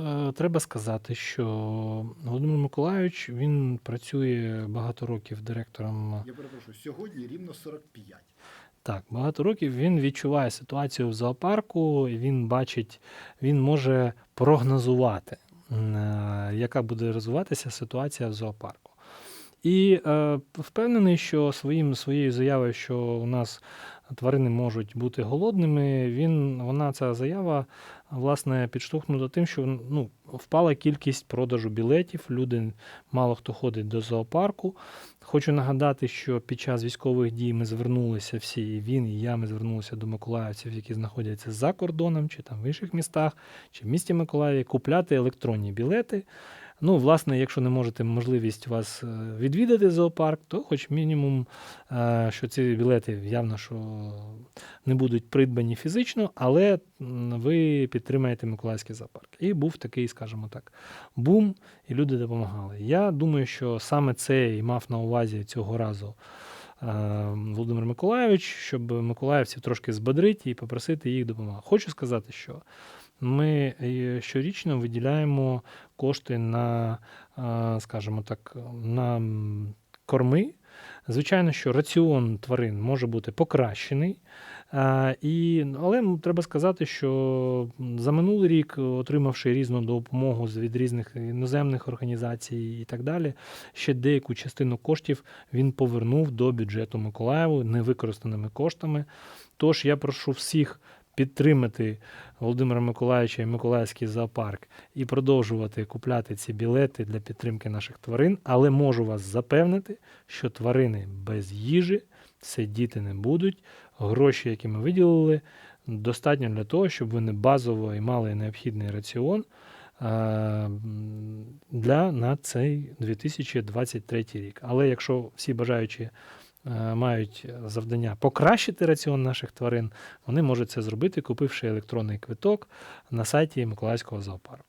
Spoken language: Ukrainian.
е, треба сказати, що Володимир Миколайович він працює багато років директором. Я перепрошую, сьогодні рівно 45. Так, багато років він відчуває ситуацію в зоопарку, він бачить, він може прогнозувати, е, яка буде розвиватися ситуація в зоопарку. І е, впевнений, що своїм, своєю заявою, що у нас тварини можуть бути голодними, він, вона ця заява власне підштовхнута тим, що ну, впала кількість продажу білетів. Люди мало хто ходить до зоопарку. Хочу нагадати, що під час військових дій ми звернулися всі, і він, і я, ми звернулися до миколаївців, які знаходяться за кордоном, чи там в інших містах, чи в місті Миколаєві, купляти електронні білети. Ну, власне, якщо не можете можливість вас е, відвідати зоопарк, то хоч мінімум, е, що ці білети явно що не будуть придбані фізично, але ви підтримаєте Миколаївський зоопарк. І був такий, скажімо так, бум, і люди допомагали. Я думаю, що саме це і мав на увазі цього разу е, Володимир Миколайович, щоб миколаївців трошки збодрити і попросити їх допомоги. Хочу сказати, що ми е, щорічно виділяємо кошти на, е, скажімо так, на корми. Звичайно, що раціон тварин може бути покращений. Е, І, але треба сказати, що за минулий рік, отримавши різну допомогу від різних іноземних організацій і так далі, ще деяку частину коштів він повернув до бюджету Миколаєву невикористаними коштами. Тож я прошу всіх підтримати Володимира Миколаївича і Миколаївський зоопарк і продовжувати купляти ці білети для підтримки наших тварин, але можу вас запевнити, що тварини без їжі сидіти не будуть. Гроші, які ми виділили, достатньо для того, щоб вони базово і мали необхідний раціон е, для на цей 2023 рік. Але якщо всі бажаючі мають завдання покращити раціон наших тварин, вони можуть це зробити, купивши електронний квиток на сайті Миколаївського зоопарку.